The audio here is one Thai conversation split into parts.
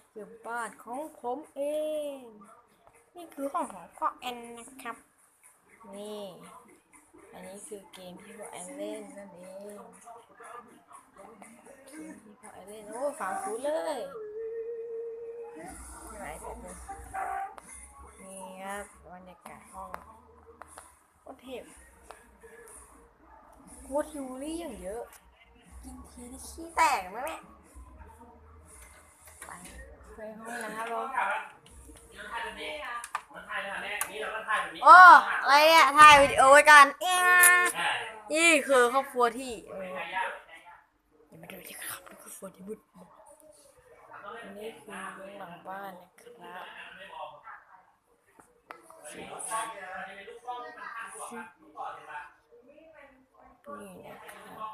นี่คือบ้านของผมเอง นี่คือห้องของพ่อแอนนะครับ นี่ อันนี้คือเกมที่พ่อแอนเล่นนั่นเองเกมที่พ่อแอนเล่นโอ้ฝาฟูเลยหนแบบนึงนี่ครับบรรยากาศห้องโคตรเทพโคตรฮิวรี่อย่างเยอะ กินทีนี่ขี้แตกไหมแม่ ไปไปห้องน้ำเรามันถ่ายแบบนี้นี่เราก็ถ่ายแบบนี้โอ้อะไรเนี่ยถ่ายวิดีโอไว้กันเอ้ยใช่นี่คือครอบครัวที่เออไม่ยากอย่ามาดูที่ครับนี่คือครอบครัวที่มืดมนอันนี้คือหลังบ้านนะครับนี่นะครับ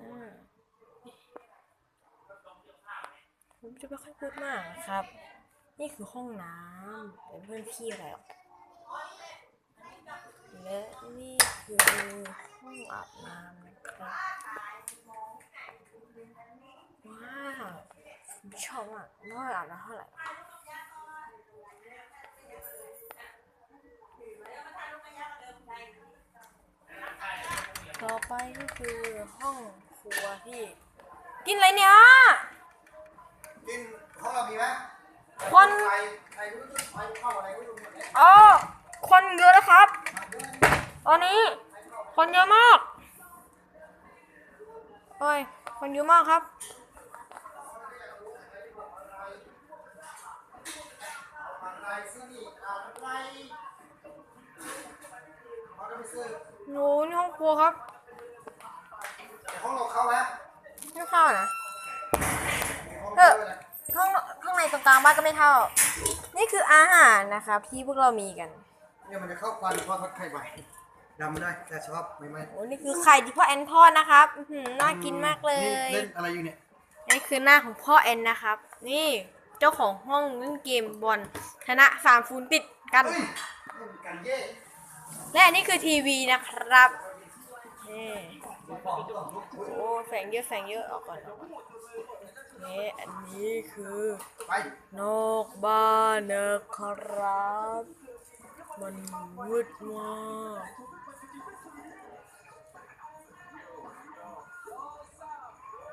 อ่า ผมจะไม่ค่อยพูดมากนะครับ นี่คือห้องน้ำเป็นเพื่อนพี่อะไรหรอกและนี่คือห้องอาบน้ำนะครับว้าวชอบมากไม่ว่าอาบน้ำเท่าไหร่ต่อไปก็คือห้องครัวที่ กินอะไรเนี่ย กินข้าวมีไหมคนไข่ไข่ไม่รู้ไข่ข้าวอะไรไม่รู้หมดเลยอ๋อ คนเยอะนะครับ ตอนนี้ คนเยอะมากโอ้ย คนเยอะมากครับ อะไรซื้อนี่อะไรเขาจะไปซื้อหนูนี่ห้องครัวครับห้องเราเข้าไหมไม่เข้านะ ห้องเราเข้าเลย ข้างข้างในตรง กลางบ้านก็ไม่เท่า นี่คืออาหารนะครับที่พวกเรามีกันเนี่ยมันจะเข้าควันเพราะทอดไข่ใบดำไม่ได้แต่ชอบไม่ไม่โอ้นี่คือไข่ที่พ่อแอนทอดนะครับอื้อหือน่ากินมากเลยนี่เล่นอะไรอยู่เนี่ยนี่คือหน้าของพ่อแอนนะครับ นี่เจ้าของห้องเล่นเกมบอลชนะสามฟูนติดกัน เฮ้ยเล่นกันเย่และอันนี้คือทีวีนะครับ นี่โอ้แสงเยอะแสงเยอะออกก่อนนี่อันนี้คือนอกบ้านนะครับ มันมืดมาก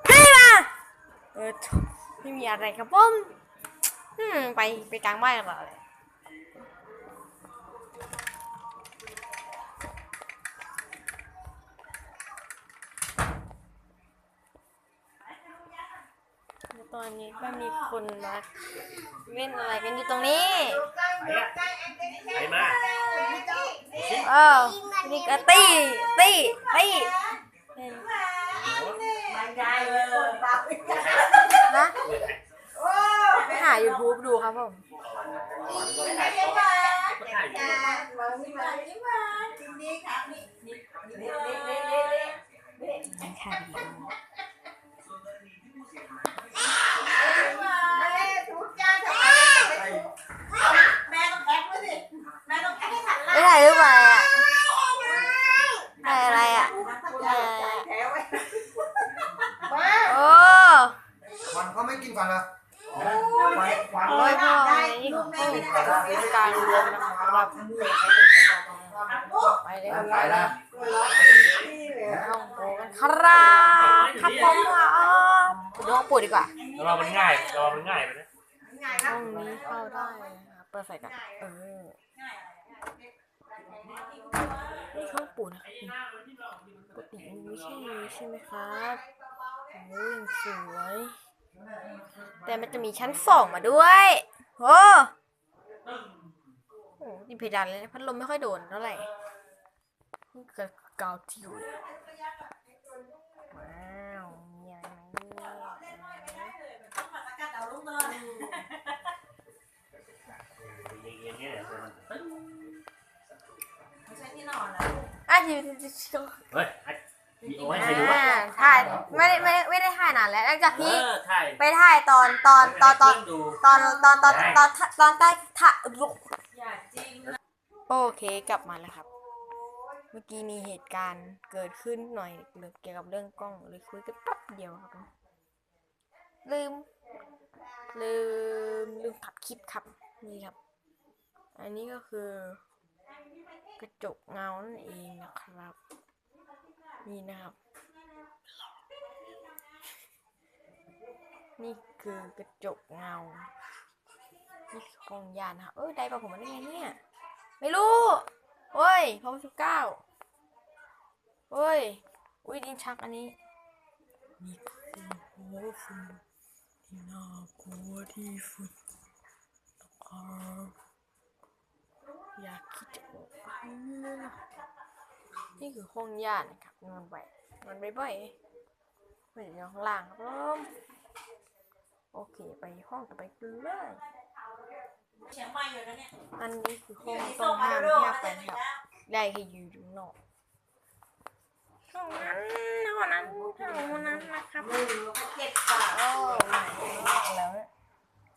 พี่มาเออไม่มีอะไรครับผมอืมไปไปกลางบ้านกันเลย อนนี้ก็มีคนมาเล่นอะไรกันอยู่ตรงนี้ไปมาเออนี่ก็ตี้ตี้ตี้เล่นะหา YouTube ดูครับผมถ่ายอยู่ ถ่ายวิดีโอไม่ถ่ายรูปอะไรอะถ่ายอะไรอะถ่ายอะไรอะโอ้ ค วันเขาไม่กินควันเหรอควันควันโอ้ยพ่อนี่ของพ่อการเรียนนะครับไปเลยครับไปละห้องโปกันครับครับผมอะดูห้องปู่ดีกว่าระวังมันง่ายระวังมันง่ายไปนะห้องนี้เข้าได้นะครับเปิดไฟกันเออนี่ห้องปู่นะครับปกติมันไม่ใช่นี้ใช่ไหมครับโอ้ยยังสวย แต่มันจะมีชั้นสองมาด้วยโอ้โหนี่เพดานเลยนะพัดลมไม่ค่อยโดนเท่าไหร่นี่เกิดกาวทิวเลยว้าวมีอะไรไหมเนี่ยอย่างเงี้ยเดี๋ยวมันอะทีทีทีทีเฮ้ย มีโอ้ยใครดูวะอ่าถ่ายไม่ได้ไม่ได้ไม่ได้ถ่ายนานแล้วหลังจากเอที่อถ่ายไปถ่ายตอนตอนตอนตอน ดู ตอนตอนตอนตอนตอนใต้ถ่ายโอเคกลับมาแล้วครับ เมื่อกี้มีเหตุการณ์เกิดขึ้นหน่อยเกี่ยวกับเรื่องกล้องเลยคุยกันแป๊บเดียวครับ ลืม ลืมลืมตัดคลิปครับ นี่ครับ อันนี้ก็คือ กระจกเงานั่นเองนะครับ นี่นะครับ นี่คือกระจกเงา นี่กองยานนะครับเอ้ย ได้ปะผมมาได้ไงเนี่ย ไม่รู้เฮ้ยพอสิบเก้าเฮ้ย อุ้ยดินชักอันนี้ นี่คือหัวฝุ่นที่น่ากลัวที่สุดนะครับอยากคิดจะออกไปเลยนะ นี่คือห้องญาตินะครับนอนไปนอนบ่อยๆไปอยู่ข้างล่างครับผมโอเค ไปห้องต่อไปกันเลยเชียงใหม่อยู่นะเนี่ยอันนี้คือห้องที่ต้ส่องงมาห้ามดูแยกๆแฟจะนถึคงลับแล้วได้แค่อยู่ตรงนอกเท่านั้นเท่านั้นเท่านั้นนะครับหนึ่งแล้วก็เจ็ดกว่าโอ้ยแล้วเนี่ย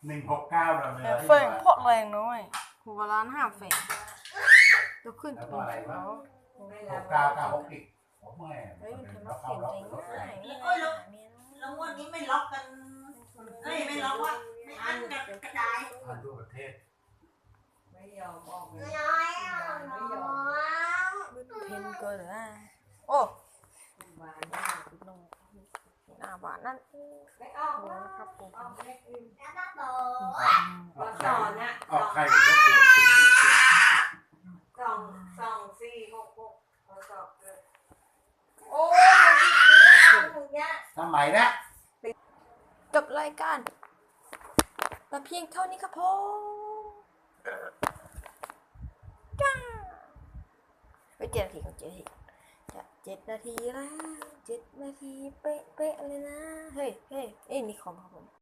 หนึ่งหกเก้าเราเลยแต่เฟงโคตรแรงน้อยหัวล้านห้าเฟงจะขึ้นจะเป็นเขา หกเก้าเก้าหกอีกโอ้แม่เฮ้ยมันทำมาเสียงใจง่ายนี่ไงเนี่ยแล้วงวันนี้ไม่ล็อกกันเอ้ยไม่ล็อกว่าไม่อันกันกระจายอันทั่วประเทศไม่ยอมออกเลยเพนเกินนะโอ้หน้าบ้านนั่นไม่ออกโอ้นะครับผมออกเลขอื่นออกสไข่อนนะออกไข่ก็ควรสิ สองสองสี่หกหกทดสอบเลย โอ้ มึงเนี่ย ทำไมนะ จบรายการแต่ เพียงเท่านี้ครับผมจ้าไปเจ็ดนาทีก่อนเจ็ดนาทีจะเจ็ดนาทีแล้วเจ็ดนาทีเป๊ะๆเลยนะ เฮ้ยเฮ้ยเอ้ยนี่ของครับผม